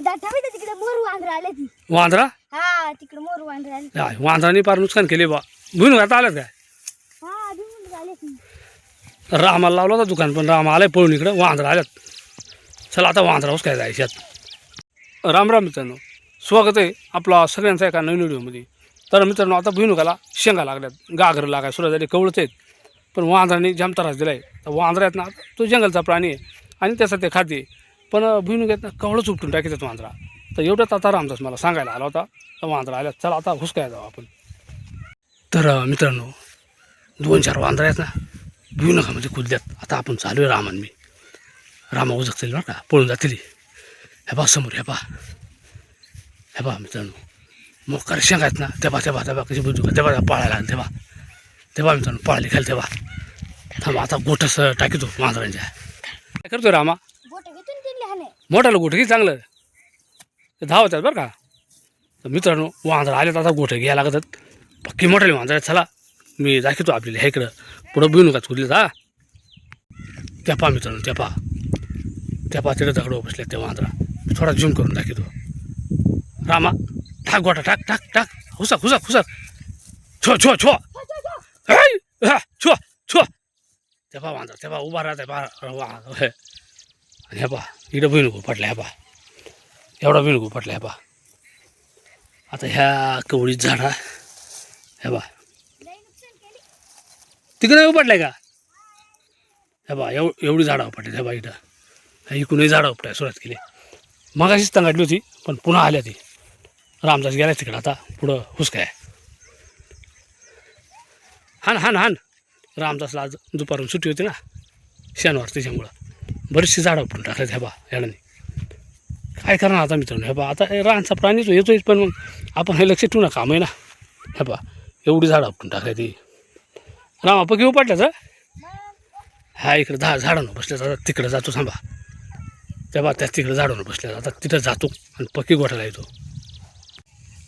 Data माहिती तिकडे मोर वांद्र आले ती वांद्रा? हा तिकडे मोर वांद्र आले काय वांद्राने पार नुकसान केले बा. भुईन घात आलं काय? हा भिवून आले ती रामाला लावलं होतं दुकान पण राम आलाय पळून इकडं वांद्रा आल्यात. चला आता वांद्रावच काय जायच्यात राम राम मित्रांनो स्वागत आहे आपला सगळ्यांचा एका नवीन व्हिडिओमध्ये. तर मित्रांनो आता भुईनुकाला शेंगा लागल्यात गागर लागाय सुरुवात झाली कवळच आहेत. पण वांद्राने जाम त्रास दिला आहे तर वांद्रा आहेत ना तो जंगलचा प्राणी आहे. आणि त्याचा ते खाते पण भुईमुगात ना कवळच उपटून टाकायचं मांजरा तर एवढ्यात आता रामदास मला सांगायला आला होता तर मांजरा आल्या चला आता हुसकाय जाऊ आपण. तर मित्रांनो दोन चार वांजरा आहेत ना भुईनुकामध्ये कुदल्यात आता आपण चालू आहे रामान मी. रामा उजकतील बरं का पळून जातील हे. बा समोर हे बा हे बा मित्रांनो मग शेंगा आहेत ना तेव्हा तेव्हा तेव्हा कशी बुजू का तेव्हा पाळायला लागेल तेव्हा तेव्हा मित्रांनो पाळाली खाली तेव्हा थांबा आता गोठस टाकीतो मांजरांच्या काय करतो रामा? मोठ्याला गोठं घे चांगलं. ते धावतात बरं का. तर मित्रांनो वांजरा आले तर आता गोठं घ्यायला लागतात. पक्की मोठाले वांजरा आहेत चला. मी दाखवतो आपल्याला ह्या इकडं. पुढं बिनू का चुकले हा त्या पा मित्रांनो त्या पा त्या पा तिकडे दगडो वांजरा थोडा झूम करून दाखवतो. रामा टाक गोठा टाक टाक टाक. हुसा हुसा हुसा. छो छो छो. हा, छो छो. त्या पा वांजरा त्या पा उभा राहते पा वा हे. आणि हे पा इकडं भुईनुकू पटल्या ह्या पा एवढा भुईनुकू पटल्या ह्या पा आता ह्या कवळीत झाडा हे बा तिकडे उपटलाय का? हे बा एव एवढी झाडं उपटली ह्या बा इथं. ह्या इकडूनही झाडं उपटाय सुरुवात केली. मगाशीच तंगाटली होती पण पुन्हा आल्या ती. रामदास गेला तिकडं आता पुढं हुसकाय. हान हान हान. रामदासला आज दुपारून सुट्टी होती ना शनिवार त्याच्यामुळं बरीचशी झाडं उपटून टाकल्यात ह्या बा याडाने. काय करणार आता मित्रांनो? हे बा आता हे रानचा प्राणीच येतोय पण मग आपण हे लक्ष ठेवू ना काम आहे ना. हे बा एवढी झाडं उपटून टाकल्या ती रामा पकी उपटल्या तर हा इकडे दहा झाडांना बसल्या जातात तिकडे जातो थांबा. तेव्हा त्या तिकडे झाडांना बसल्या जातात तिथं जातो आणि पक्की गोठ्याला येतो.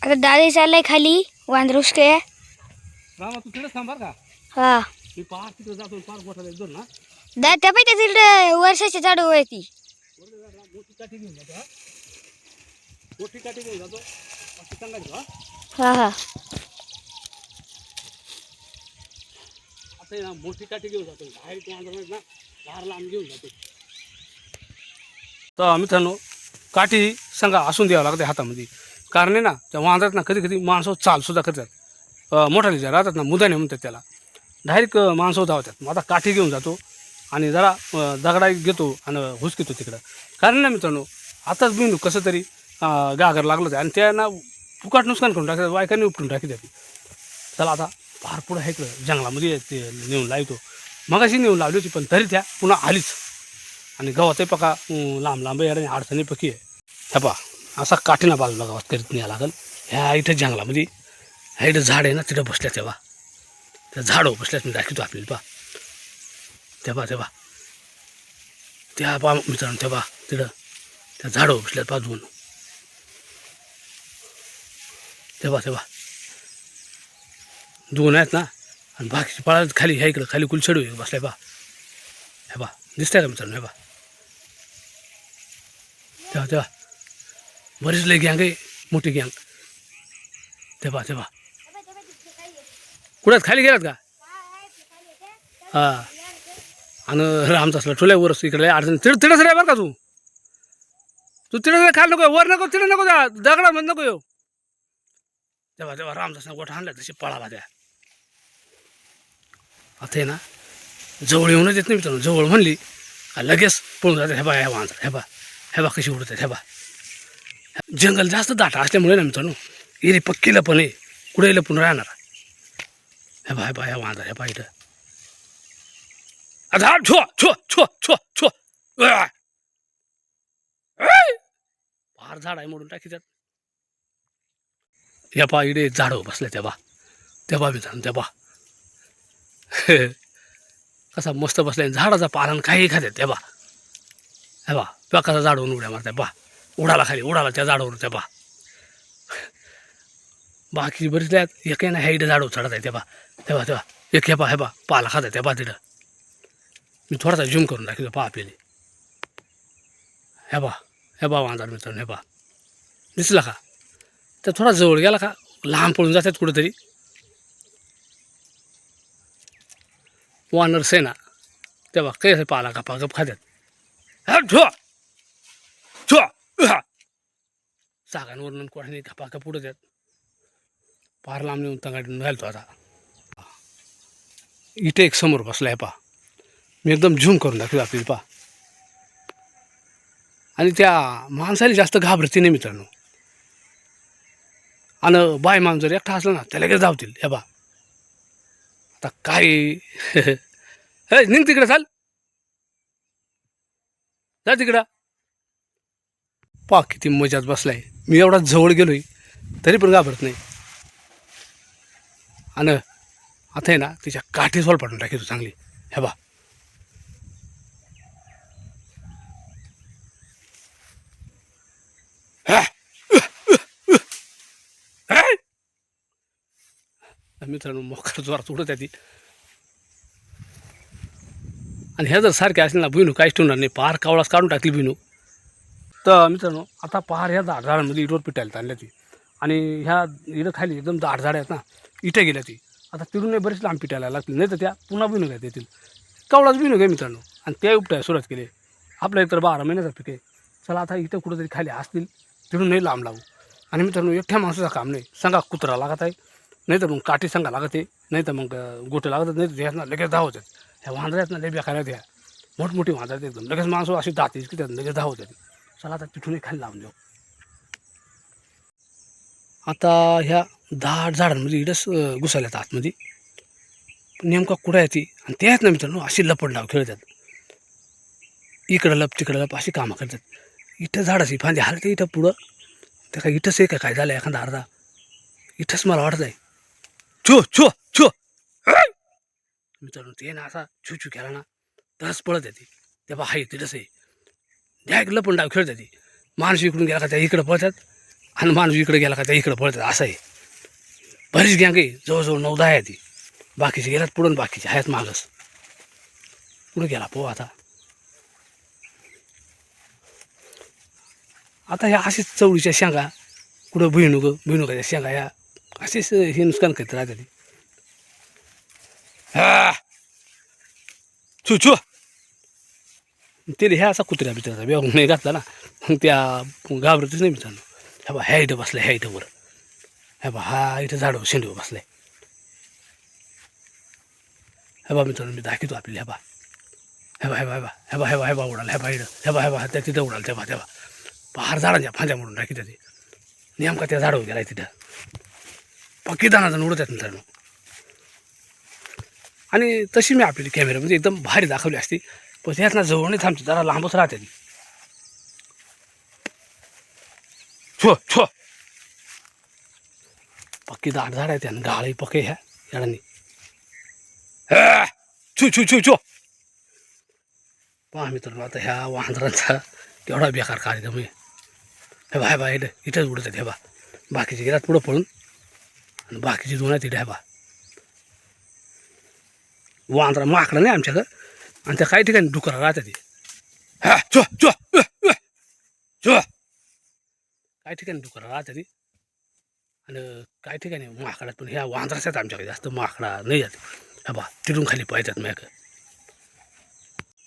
आता दादा चाललाय खाली वांद्र उसके रामा तू तिकडे थांबा का. हा. मी पार तिकडे जातो पार गोठ्याला येतो ना. दादा त्या पाहिजे तिकडे झाड आहे ती. मोठी काठी घेऊन जातो हा मोठी काठी घेऊन जातो हा. हा हा आहे ना मोठी काठी घेऊन जातो बाहेर अंधारात ना बाहेर लांब घेऊन जातो तर मित्रांनो काठी सांगा असून द्यावं लागते हातामध्ये. कारण आहे ना त्या वांद्रात ना कधी कधी माणसं चालसुद्धा करतात. अं, मोठाले जे राहतात ना मुदाने म्हणतात त्याला. डायरेक्ट माणसं धावतात. मग आता काठी घेऊन जातो. आणि जरा दगडा घेतो आणि हुसकितो तिकडं. कारण ना मित्रांनो आताच बिंदू कसं तरी गागर लागलं आणि त्यांना फुकाट नुकसान करून टाकतात बायकांनी उपटून टाकी त्याची चला आता फार पुढं आहे इकडं जंगलामध्ये ते नेऊन लावतो. मगाशी नेऊन लावली होती पण तरी त्या पुन्हा आलीच. आणि गवत पका लांब लांब आहे आणि अडचणी पकी आहे. ह्या पा असा काठीना बाजूला गावात करीत नाही लागल. ह्या इथं जंगलामध्ये ह्या इथं झाड आहे ना तिथं बसल्या तेव्हा त्या झाडं बसल्यात मी दाखवतो आपल्याला पा तेव्हा तेव्हा. त्या पा मित्रांनो तेव्हा तिथं त्या झाडं बसल्यात बाजून तेव्हा तेव्हा. दोन आहेत ना आणि बाकीचे पळात खाली ह्या इकडं खाली कुलछडू बसलाय बा. हे बा दिसतंय का मित्रांनो हे बा. तेव्हा तेव्हा. बरीच लई गँग आहे मोठी गँग तेव्हा तेव्हा. कुठं खाली गेलात का? हां. आणि रामदासला ठुल्यावरच इकडे अडचण. तिड तिडच रे बरं का तू? तू तिडच खाल नको वर नको तिड नको जा दगडा म्हणजे नको येऊ. तेव्हा तेव्हा रामदासनं गोठा आणला तशी पळाला त्या. आता ना जवळ येऊनच येत नाही मित्रांनो. जवळ म्हणली लगेच पळून जाते हे बा हे वांजर हे बा हे बा कशी उडतात हे बा. जंगल जास्त दाट असल्यामुळे ना मित्रांनो इरी पक्कीला पण आहे कुठे लपून राहणार. हे बा हे बा हे वांजर हे बा इथं. आता हा छो छो छो छो फार झाड आहे म्हणून टाकी त्यात या पा इडे झाडं बसले त्या बा त्या बा मित्रांनो त्या बा कसा मस्त बसलाय झाडाचा पालन काही खात्यात त्या बा हे बा पिकाचा झाडवून उड्या मारते बा उडाला खाली उडाला त्या झाडावर त्या बा बाकी बरीच आहेत. एक ना ह्या इडे झाडवर चढत आहे त्या बा तेव्हा तेव्हा एक हे बा हे बा पाला खात आहे त्या बा तिथं. मी थोडासा झूम करून दाखवतो पहा आपल्याला. हे बा हे बा वांजार मित्रांनो हे बा दिसला का? तर थोडा जवळ गेला का लांब पळून जातात कुठेतरी. वानर सेना तेव्हा कैसे पाला का गप खात्यात हा ठो ठो सागांवरून कोणाने गपा का पुढे देत पार लांब नेऊन तंगाडून घालतो आता. इथे एक समोर बसला आहे पा मी एकदम झूम करून दाखवतो आपली पा आणि त्या माणसाला जास्त घाबरते नाही मित्रांनो. आणि बाय माणूस जर एकटा असला ना त्याला लगेच धावतील. हे बा आता काय? हे निघ तिकडे चाल. जा तिकडं. पा किती मजात बसलाय. मी एवढा जवळ गेलोय तरी पण घाबरत नाही. आणि आता आहे ना तिच्या काठी सोल पाडून टाकी तू चांगली. हे बा मित्रांनो मोकार जोरात उडत आहे ती. आणि ह्या जर सारखे असले ना भुईनू काहीच ठेवणार नाही. पार कावळाच काढून टाकली भुईनू तर मित्रांनो आता पार ह्या झाड झाडांमध्ये इटवर पिटायला आणल्या ती. आणि ह्या इथं खाली एकदम दाट झाड आहेत ना इटं गेल्या ती. आता तिरून बरेच लांब पिटायला लागतील. नाही तर त्या पुन्हा भुईनू घ्या येतील कावळाच भुईनू घ्या मित्रांनो. आणि त्या उपटाय सुरुवात केली. आपल्या इतर बारा महिन्याचा पीक आहे. चला आता इथं कुठंतरी खाली असतील. तिथून नाही लांब लावू आणि मित्रांनो एकट्या माणसाचं काम नाही. सांगा कुत्रा लागत आहे. नाही तर मग काठी सांगा लागत नाही तर मग गोटं लागत नाही तर ह्यात लगेच धावत आहेत ह्या वांदऱ्यात ना लय खायला द्या मोठमोठी वांदऱ्यात एकदम. लगेच माणसं अशी जाते की त्यात लगेच धावत चला आता तिथूनही खाली लावून देऊ आता ह्या दाट झाडांमध्ये इडस घुसायला आतमध्ये. नेमका कुठं येते आणि ते आहेत ना मित्रांनो अशी लपड लाव खेळतात. इकडं लप तिकडं लप अशी कामं करतात. इथं झाडाची फांदी हलते इथं पुढं. त्या काय इथंच आहे का काय झालं एखादा अर्धा. इथंच मला वाटत आहे छो छो छो। मित्रांनो ते ना असा छू छू केला ना तरच पळत येते तेव्हा हाय तिथंच आहे. द्या एक लपण डाव खेळत ती. माणूस इकडून गेला का त्या इकडं पळतात आणि माणूस इकडे गेला का त्या इकडं पळतात असं आहे. बरीच गँग आहे जवळजवळ नऊ दहा आहे ती. बाकीचे गेल्यात पुढून बाकीचे आहेत मागच. पुढे गेला पो आता. आता ह्या अशीच चवळीच्या शेंगा कुठं भुईनुक भुईनुकाच्या शेंगा ह्या असेच हे नुकसान करत राहते ती हा. छू छू ते ह्या असा कुत्र्या बित्र्याचा बेग नाही घातला ना. मग त्या घाबरतच नाही मित्रांनो ह्या बा ह्या इथं बसलाय ह्या इथं वर. ह्या बा हा इथं झाडं शेंडव बसलाय. हे बा मित्रांनो मी दाखवतो आपल्याला ह्या बा. हे बा हे बा हे बा हे बा हे बा हे बा उडाल ह्या बा इथं. हे बा हे बा त्या तिथं उडाल तेव्हा तेव्हा पहार झाडांच्या फांद्या म्हणून टाकी ते नेमका त्या झाडावर गेलाय तिथं. पक्की दाना उडत आहेत मित्रांनो. आणि तशी मी आपली कॅमेऱ्यामध्ये एकदम भारी दाखवली असती. पण त्यात ना जवळ नाही थांबते जरा लांबच राहते छो छो. पक्की दाट झाड आहे त्यानं गाळही पके ह्या याडांनी. हा, छू छू छू छू. पहा मित्रांनो आता ह्या वांदरांचा केवढा बेकार कार्यक्रम आहे. हे बाय बाय बा इथंच उडतात हे बा बाकीचे गिरात पुढं पळून. बाकीचे दोन आहेत ते ढाबा. बा वांद्रा माकडं नाही आमच्याकडं. आणि त्या काही ठिकाणी डुकरा राहतात ते. हा चो चो चो. काही ठिकाणी डुकरा राहतात ते. आणि काही ठिकाणी माकडात पण ह्या वांद्राच आहेत आमच्याकडे. जास्त माकडा नाही जात हा बा तिथून खाली पाहिजेत मॅक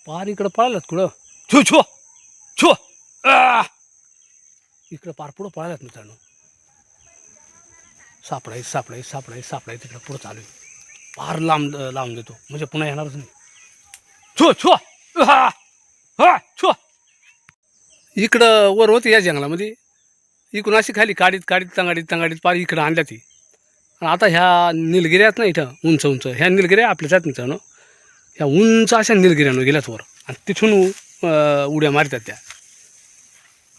पार इकडं पळालात कुठं? छो छो छो इकडं पार पुढं पळालात मित्रांनो. सापडाय सापडाय सापडाय सापडाय तिकडं पुढं चालू आहे. फार लांब लावून देतो. म्हणजे पुन्हा येणारच नाही. छो छो! हा! हा! छो! इकडं वर होते या जंगलामध्ये. इकडून अशी खाली काडीत काडीत तंगाडीत तंगाडीत पार इकडं आणल्या ती. आणि आता ह्या निलगिऱ्यात ना इथं उंच उंच. ह्या निलगिऱ्या आपल्याच आहेत मित्रांनो. ह्या उंच अशा निलगिऱ्यानं गेल्यात वर. आणि तिथून उड्या मारतात त्या.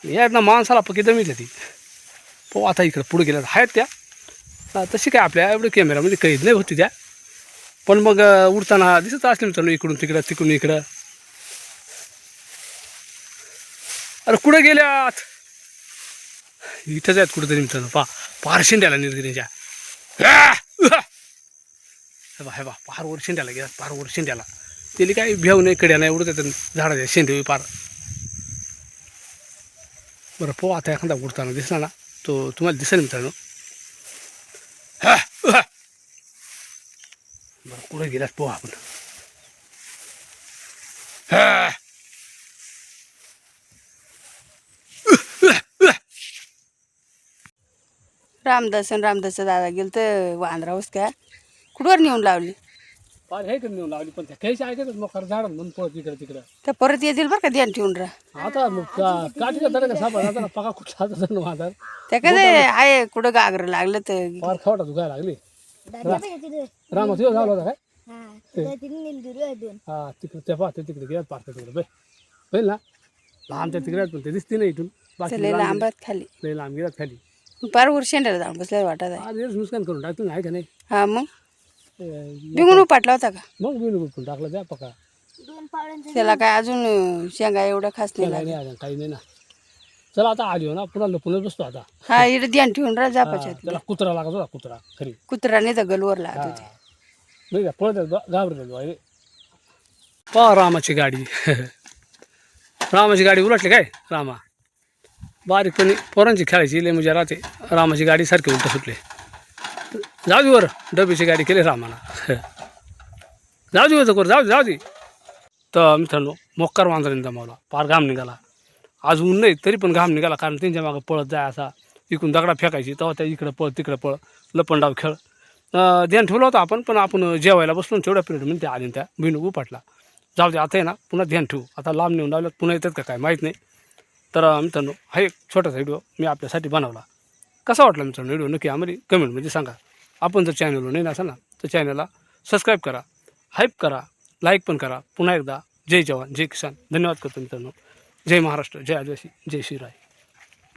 या ना माणसाला पकी दमीत ती. हो आता इकडं पुढे गेल्यात. आहेत त्या. तशी काय आपल्या एवढं कॅमेरामध्ये कैद नाही होती त्या. पण मग उडताना दिसत असले मित्रांनो इकडून तिकडं तिकडून इकडं. अरे कुठं गेल्यात? इथंच आहेत कुठंतरी मित्रांनो. पा पार शिंद्याला निर्गिरीच्या हे! बा हे बा पार वर शेंड्याला गेला पार वर शिंद्याला त्याला काही भेव नाही कड्या नाही उडत येतात झाडाच्या शेंडे पार. बरं पो आता एखादा उडताना दिसला ना तो तुम्हाला दिसेल मित्रांनो हा, हा. बरं कुठे गेलास पोहा आपण. हा. रामदास आणि रामदासचा दादा गेलं तर वांद्रावस का कुठवर नेऊन लावली? पार हे करून नेऊन लावली? पण त्या काहीच ऐकतच मग खरं झाड म्हणून पळत इकडे तिकडं. तर परत येतील बरं का ध्यान ठेवून राहा. आता मग का काठी का का सापडा आता? पका कुठं आता? जण वाहतात त्या काय आहे कुठं गागर लागलं तर पार खावटा दुखायला लागली. रामा तुझं झालं होता काय हा तिकडे त्या पाहते तिकडे गेल्यात पार तिकडे बै बैल ना लांबच्या तिकडे आहेत पण ते दिसते नाही इथून बाकी चले लांबात खाली लय लांब गेल्यात खाली पार उरशेंड्याला जाऊन बसल्या वाटत आहे आज हेच नुकसान करून टाकतो आहे का नाही हा मग ए, बिंगून उपाटला होता का मग बिन गुटून टाकलं द्या पका त्याला काय अजून अं, शेंगा एवढं खास नाही काही लागत नाही अजून काही नाही ना चला आता आली हो ना पुन्हा लपूनच बसतो आता. हा इकडे ध्यान ठेवून राहा त्याला कुत्रा लागत होता कुत्रा खरी. कुत्रा नाही तर गलवर लागत होते. नाही का पळत घाबरत पहा रामाची गाडी. रामाची गाडी उलटली काय? रामा. बारीकपणी पोरांची खेळायची लय म्हणजे राहते. रामाची गाडी सारखी उलट सुटले. जाऊ दे वर डबीची गाडी केली रामानं जाऊ दे जाऊ दे जाऊ दे. तर मित्रांनो मोक्कार वांजराने जमावला पार घाम निघाला. आज ऊन नाही तरी पण घाम निघाला कारण त्यांच्या मागं पळत जाय असा. इकडून दगडा फेकायची तेव्हा त्या इकडं पळ तिकडं पळ लपंडाव खेळ. ध्यान ठेवलं होतं आपण पण आपण जेवायला बसलो तेवढ्या पिरियड त्या आले त्या बिनू उपाटला. जाऊ दे आता आहे ना पुन्हा ध्यान ठेवू. आता लांब नेऊन लावलं पुन्हा येतात का काय माहीत नाही. तर मित्रांनो हा एक छोटासा व्हिडिओ मी आपल्यासाठी बनवला. कसा वाटला मित्रांनो व्हिडिओ नक्की आम्हाला कमेंटमध्ये सांगा. आपण जर चॅनलवर नाही असाल ना तर चॅनलला सबस्क्राईब करा हाईप करा लाईक पण करा. पुन्हा एकदा जय जवान जय किसान. धन्यवाद करतो मित्रांनो. जय महाराष्ट्र जय आदिवासी जय श्रीराय